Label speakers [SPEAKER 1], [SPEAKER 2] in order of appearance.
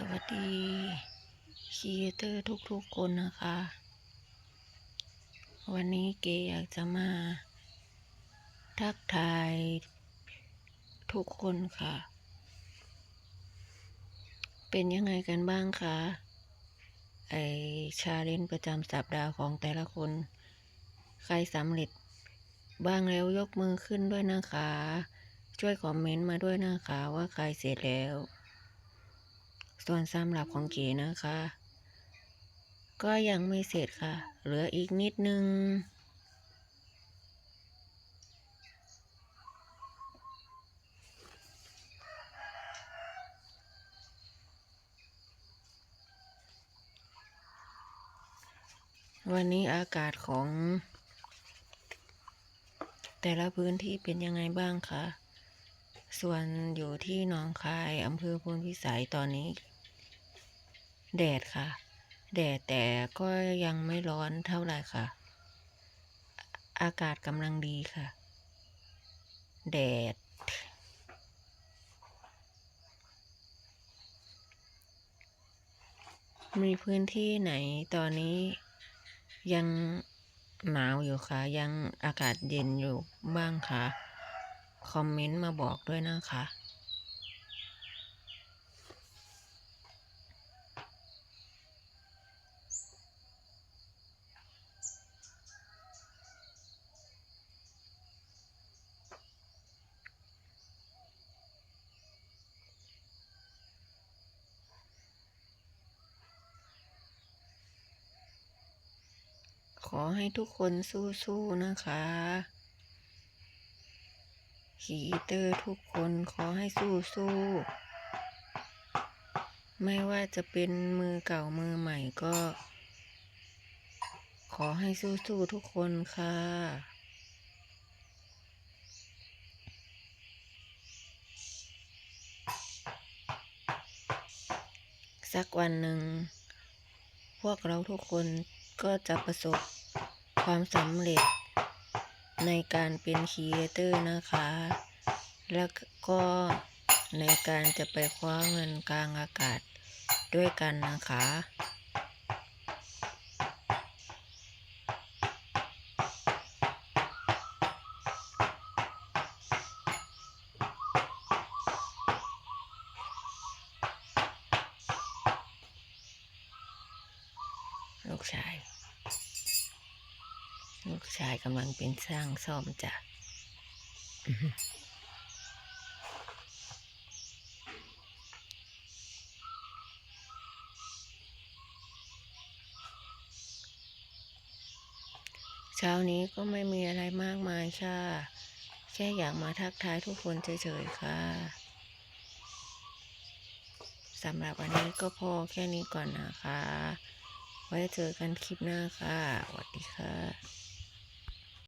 [SPEAKER 1] สวัสดีครีเอเตอร์ทุกๆคนนะคะ วันนี้เกอยากจะมา ทักทายทุกคนค่ะ เป็นยังไงกันบ้างคะไอชาเลนจ์ประจำสัปดาห์ของแต่ละคน ใครสำเร็จบ้างแล้วยกมือขึ้นด้วยนะคะ ช่วยคอมเมนต์มาด้วยนะคะว่าใครเสร็จแล้ว ส่วนสำหรับของเก๋นะคะ ก็ยังไม่เสร็จค่ะ เหลืออีกนิดนึง วันนี้อากาศของแต่ละพื้นที่เป็นยังไงบ้างคะ ส่วนอยู่ที่หนองคายอำเภอพลพิสัยตอนนี้ แดดค่ะ แดดแต่ก็ยังไม่ร้อนเท่าไหร่ค่ะ อากาศกำลังดีค่ะ แดด มีพื้นที่ไหนตอนนี้ยังหนาวอยู่คะยังอากาศเย็นอยู่บ้างคะคอมเมนต์มาบอกด้วยนะคะ อให้ทุกคนสู้ๆนะคะขีเตอร์ทุกคนขอให้สู้ๆไม่ว่าจะเป็นมือเก่ามือใหม่ก็ ขอให้สู้ๆทุกคนค่ะสักวันหนึ่ง พวกเราทุกคนก็จะประสบ ความสำเร็จในการเป็นครีเอเตอร์นะคะ แล้วก็ในการจะไปคว้าเงินกลางอากาศด้วยกันนะคะ ลูกชาย ลูกชายกำลังเป็นสร้างซ่อมจ้ะเช้านี้ก็ไม่มีอะไรมากมายค่ะ แค่อยากมาทักทายทุกคนเฉยๆค่ะสำหรับวันนี้ก็พอแค่นี้ก่อนนะคะ ไว้เจอกันคลิปหน้าค่ะสวัสดีค่ะ